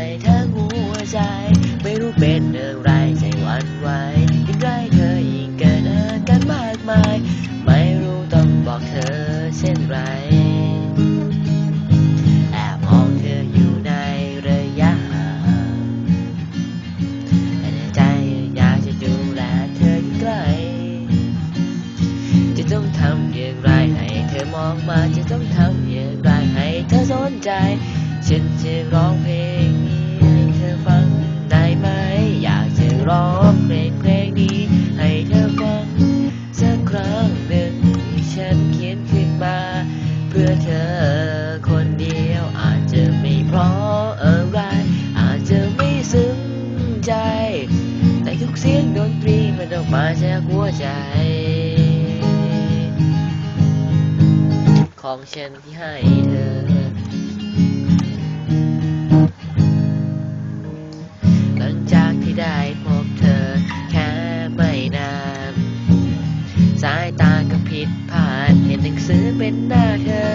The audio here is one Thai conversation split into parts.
ไปทั้หัวใจ ไม่รู้เป็นอะไรใจหวั่นไหวยิ่งใกล้เธอยิ่งเกิดอาการมากมาย ไม่รู้ต้องบอกเธอเช่นไรแอบมองเธออยู่ในระยะห่างแต่ในใจอยากจะดูแลเธออยู่ใกล้จะต้องทำอย่างไรให้เธอมองมาจะต้องทำอย่างไรให้เธอสนใจ ฉันจะร้องเพลงนี้ให้เธอฟังได้ไหม อยากจะร้องเพลงเพลงนี้ ให้เธอฟังสักครั้งหนึ่งที่ฉันเขียนขึ้นมา เพื่อเธอคนเดียวอาจจะไม่เพราะอะไร อาจจะไม่ซึ้งใจ แต่ทุกเสียงดนตรีมันออกมาจากหัวใจ ของฉันที่ให้เธอางก็ผิดพลาดเห็นหนังสือเป็นหน้าเธอ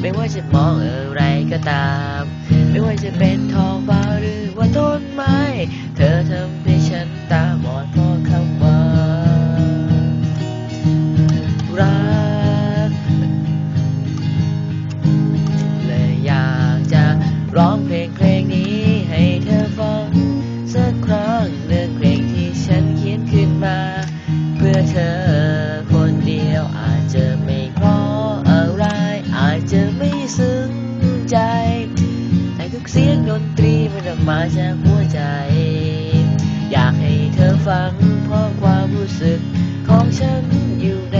ไม่ว่าจะมองอะไรก็ตาม ไม่ว่าจะเป็นทองฟ้าหรือ มาจากหัวใจ อยากให้เธอฟังเพราะความรู้สึกของฉันอยู่ใน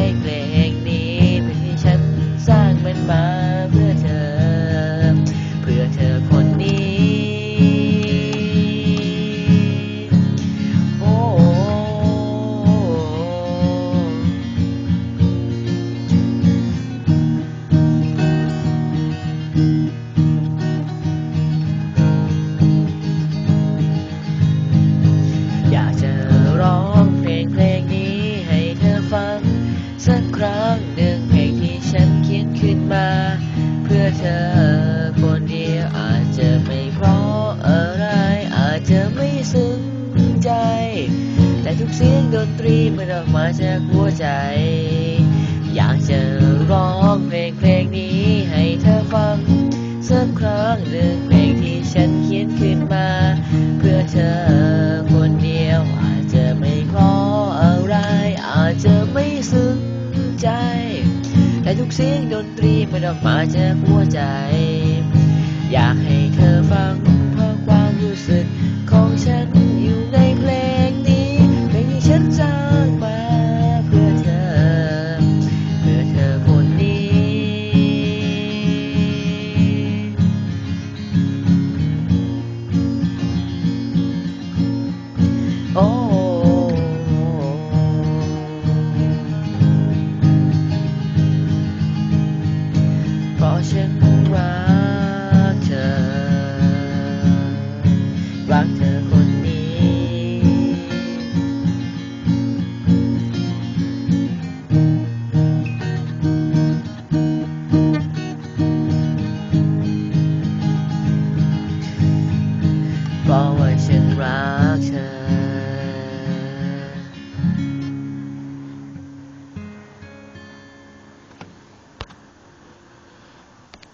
ขึ้นมา เพื่อเธอคนเดียวอาจจะไม่เพราะอะไร อาจจะไม่ซึ้งใจ แต่ทุกเสียงดนตรีมันออกมาจากหัวใจ อยากจะร้องเพลงเพลงนี้ให้เธอฟังสักครั้งหนึ่งเพลงที่ฉันเขียนขึ้นมา สียงดนตรีมันออกมาจากหัวใจ